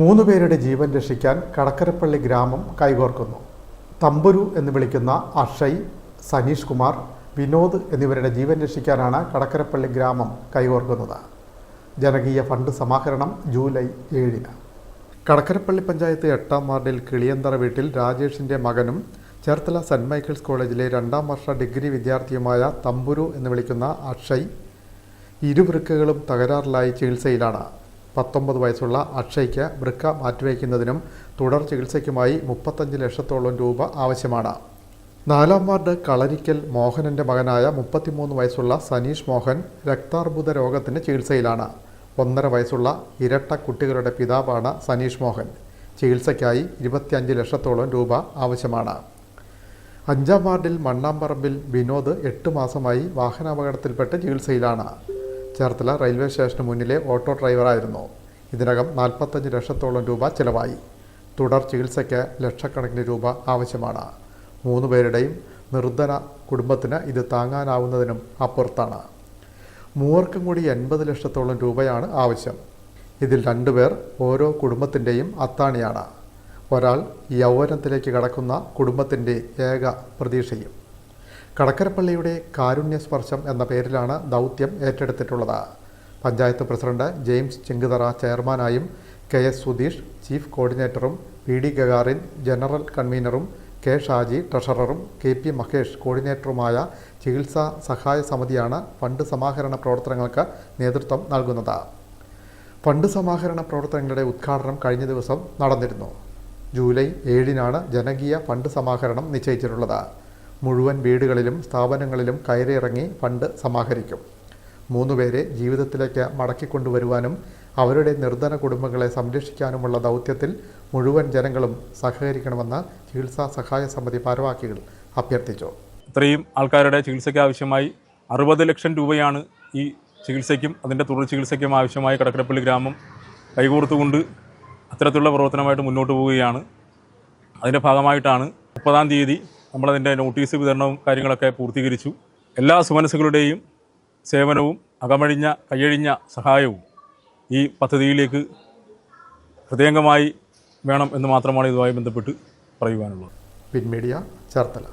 മൂന്ന് പേരുടെ ജീവൻ രക്ഷിക്കാൻ കടക്കരപ്പള്ളി ഗ്രാമം കൈകോർക്കുന്നു. തമ്പുരു എന്ന് വിളിക്കുന്ന അക്ഷയ് സനീഷ് കുമാർ വിനോദ് എന്നിവരുടെ ജീവൻ രക്ഷിക്കാനാണ് കടക്കരപ്പള്ളി ഗ്രാമം കൈകോർക്കുന്നത്. ജനകീയ ഫണ്ട് സമാഹരണം ജൂലൈ ഏഴിന്. കടക്കരപ്പള്ളി പഞ്ചായത്ത് എട്ടാം വാർഡിൽ കിളിയന്തറ വീട്ടിൽ രാജേഷിന്റെ മകനും ചേർത്തല സെന്റ് മൈക്കിൾസ് കോളേജിലെ രണ്ടാം വർഷ ഡിഗ്രി വിദ്യാർത്ഥിയുമായ തമ്പുരു എന്ന് വിളിക്കുന്ന അക്ഷയ് ഇരുവൃക്കകളും തകരാറിലായി ചികിത്സയിലാണ്. പത്തൊമ്പത് വയസ്സുള്ള അക്ഷയ്ക്ക് വൃക്ക മാറ്റിവയ്ക്കുന്നതിനും തുടർ ചികിത്സയ്ക്കുമായി മുപ്പത്തഞ്ച് ലക്ഷത്തോളം രൂപ ആവശ്യമാണ്. നാലാം വാർഡ് കളരിക്കൽ മോഹനന്റെ മകനായ മുപ്പത്തിമൂന്ന് വയസ്സുള്ള സനീഷ് മോഹൻ രക്താർബുദ രോഗത്തിന് ചികിത്സയിലാണ്. ഒന്നര വയസ്സുള്ള ഇരട്ട കുട്ടികളുടെ പിതാവാണ് സനീഷ് മോഹൻ. ചികിത്സയ്ക്കായി ഇരുപത്തിയഞ്ച് ലക്ഷത്തോളം രൂപ ആവശ്യമാണ്. അഞ്ചാം വാർഡിൽ മണ്ണാമ്പറമ്പിൽ വിനോദ് എട്ട് മാസമായി വാഹനാപകടത്തിൽപ്പെട്ട് ചികിത്സയിലാണ്. ചേർത്തല റെയിൽവേ സ്റ്റേഷന് മുന്നിലെ ഓട്ടോ ഡ്രൈവറായിരുന്നു. ഇതിനകം നാൽപ്പത്തഞ്ച് ലക്ഷത്തോളം രൂപ ചിലവായി. തുടർ ചികിത്സയ്ക്ക് ലക്ഷക്കണക്കിന് രൂപ ആവശ്യമാണ്. മൂന്ന് പേരുടെയും നിർധന കുടുംബത്തിന് ഇത് താങ്ങാനാവുന്നതിനും അപ്പുറത്താണ്. മൂവർക്കും കൂടി എൺപത് ലക്ഷത്തോളം രൂപയാണ് ആവശ്യം. ഇതിൽ രണ്ടുപേർ ഓരോ കുടുംബത്തിന്റെയും അത്താണിയാണ്. ഒരാൾ യൗവനത്തിലേക്ക് കടക്കുന്ന കുടുംബത്തിന്റെ ഏക പ്രതീക്ഷയും. കടക്കരപ്പള്ളിയുടെ കാരുണ്യ സ്പർശം എന്ന പേരിലാണ് ദൗത്യം ഏറ്റെടുത്തിട്ടുള്ളത്. പഞ്ചായത്ത് പ്രസിഡന്റ് ജെയിംസ് ചെങ്കുതറ ചെയർമാനായും കെ എസ് സുധീഷ് ചീഫ് കോർഡിനേറ്ററും പി ഡി ഗഗാറിൻ ജനറൽ കൺവീനറും കെ ഷാജി ട്രഷററും കെ പി മഹേഷ് കോർഡിനേറ്ററുമായ ചികിത്സാ സഹായ സമിതിയാണ് ഫണ്ട് സമാഹരണ പ്രവർത്തനങ്ങൾക്ക് നേതൃത്വം നൽകുന്നത്. ഫണ്ട് സമാഹരണ പ്രവർത്തനങ്ങളുടെ ഉദ്ഘാടനം കഴിഞ്ഞ ദിവസം നടന്നിരുന്നു. ജൂലൈ ഏഴിനാണ് ജനകീയ ഫണ്ട് സമാഹരണം നിശ്ചയിച്ചിട്ടുള്ളത്. മുഴുവൻ വീടുകളിലും സ്ഥാപനങ്ങളിലും കയറിയിറങ്ങി ഫണ്ട് സമാഹരിക്കും. മൂന്നുപേരെ ജീവിതത്തിലേക്ക് മടക്കിക്കൊണ്ടുവരുവാനും അവരുടെ നിർധന കുടുംബങ്ങളെ സംരക്ഷിക്കാനുമുള്ള ദൗത്യത്തിൽ മുഴുവൻ ജനങ്ങളും സഹകരിക്കണമെന്ന് ചികിത്സാ സഹായ സമിതി ഭാരവാഹികൾ അഭ്യർത്ഥിച്ചു. ഇത്രയും ആൾക്കാരുടെ ചികിത്സയ്ക്ക് ആവശ്യമായി അറുപത് ലക്ഷം രൂപയാണ് ഈ ചികിത്സയ്ക്കും അതിന്റെ തുടർ ചികിത്സയ്ക്കും ആവശ്യമായി കടക്കരപ്പള്ളി ഗ്രാമം കൈകോർത്തുകൊണ്ട് അത്തരത്തിലുള്ള പ്രവർത്തനമായിട്ട് മുന്നോട്ട് പോവുകയാണ്. അതിന്റെ ഭാഗമായിട്ടാണ് മുപ്പതാം തീയതി നമ്മളതിന്റെ നോട്ടീസ് വിതരണവും കാര്യങ്ങളൊക്കെ പൂർത്തീകരിച്ചു. എല്ലാ സുമനസ്സുകളുടെയും സേവനവും അകമഴിഞ്ഞ കയ്യഴിഞ്ഞ സഹായവും ഈ പദ്ധതിയിലേക്ക് ഹൃദയംഗമായി വേണം എന്ന് മാത്രമാണ് ഇതുമായി ബന്ധപ്പെട്ട് പറയുവാനുള്ളത്. പിൻമീഡിയ ചേർത്തല.